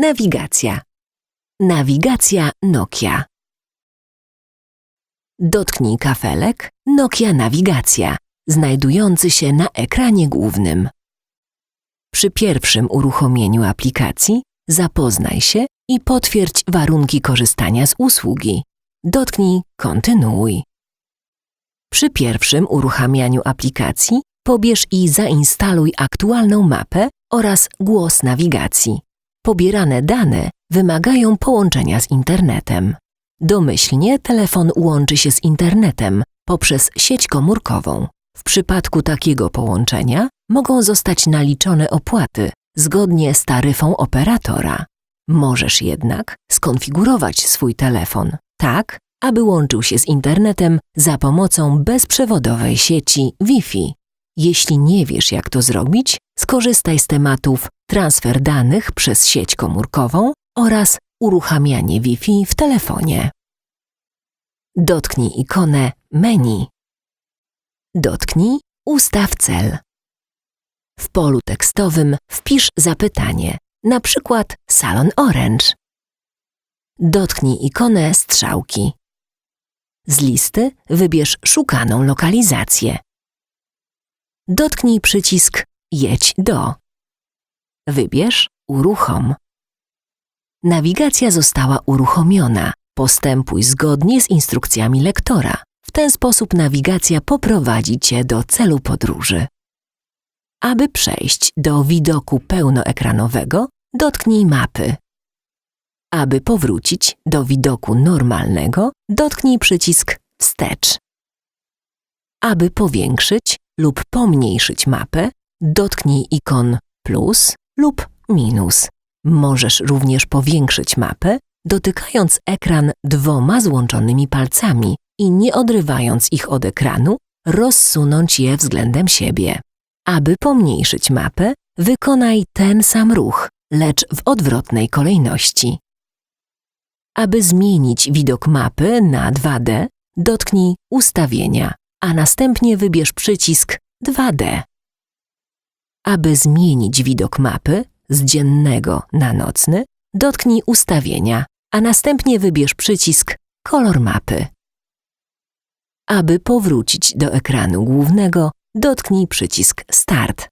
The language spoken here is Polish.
Nawigacja. Nawigacja Nokia. Dotknij kafelek Nokia Nawigacja, znajdujący się na ekranie głównym. Przy pierwszym uruchomieniu aplikacji zapoznaj się i potwierdź warunki korzystania z usługi. Dotknij Kontynuuj. Przy pierwszym uruchamianiu aplikacji pobierz i zainstaluj aktualną mapę oraz głos nawigacji. Pobierane dane wymagają połączenia z internetem. Domyślnie telefon łączy się z internetem poprzez sieć komórkową. W przypadku takiego połączenia mogą zostać naliczone opłaty zgodnie z taryfą operatora. Możesz jednak skonfigurować swój telefon tak, aby łączył się z internetem za pomocą bezprzewodowej sieci Wi-Fi. Jeśli nie wiesz, jak to zrobić, skorzystaj z tematów transfer danych przez sieć komórkową oraz uruchamianie Wi-Fi w telefonie. Dotknij ikonę Menu. Dotknij Ustaw cel. W polu tekstowym wpisz zapytanie, na przykład Salon Orange. Dotknij ikonę strzałki. Z listy wybierz szukaną lokalizację. Dotknij przycisk Jedź do. Wybierz Uruchom. Nawigacja została uruchomiona. Postępuj zgodnie z instrukcjami lektora. W ten sposób nawigacja poprowadzi Cię do celu podróży. Aby przejść do widoku pełnoekranowego, dotknij mapy. Aby powrócić do widoku normalnego, dotknij przycisk Wstecz. Aby powiększyć lub pomniejszyć mapę, dotknij ikon plus lub minus. Możesz również powiększyć mapę, dotykając ekran dwoma złączonymi palcami i nie odrywając ich od ekranu, rozsunąć je względem siebie. Aby pomniejszyć mapę, wykonaj ten sam ruch, lecz w odwrotnej kolejności. Aby zmienić widok mapy na 2D, dotknij Ustawienia, a następnie wybierz przycisk 2D. Aby zmienić widok mapy z dziennego na nocny, dotknij Ustawienia, a następnie wybierz przycisk Kolor mapy. Aby powrócić do ekranu głównego, dotknij przycisk Start.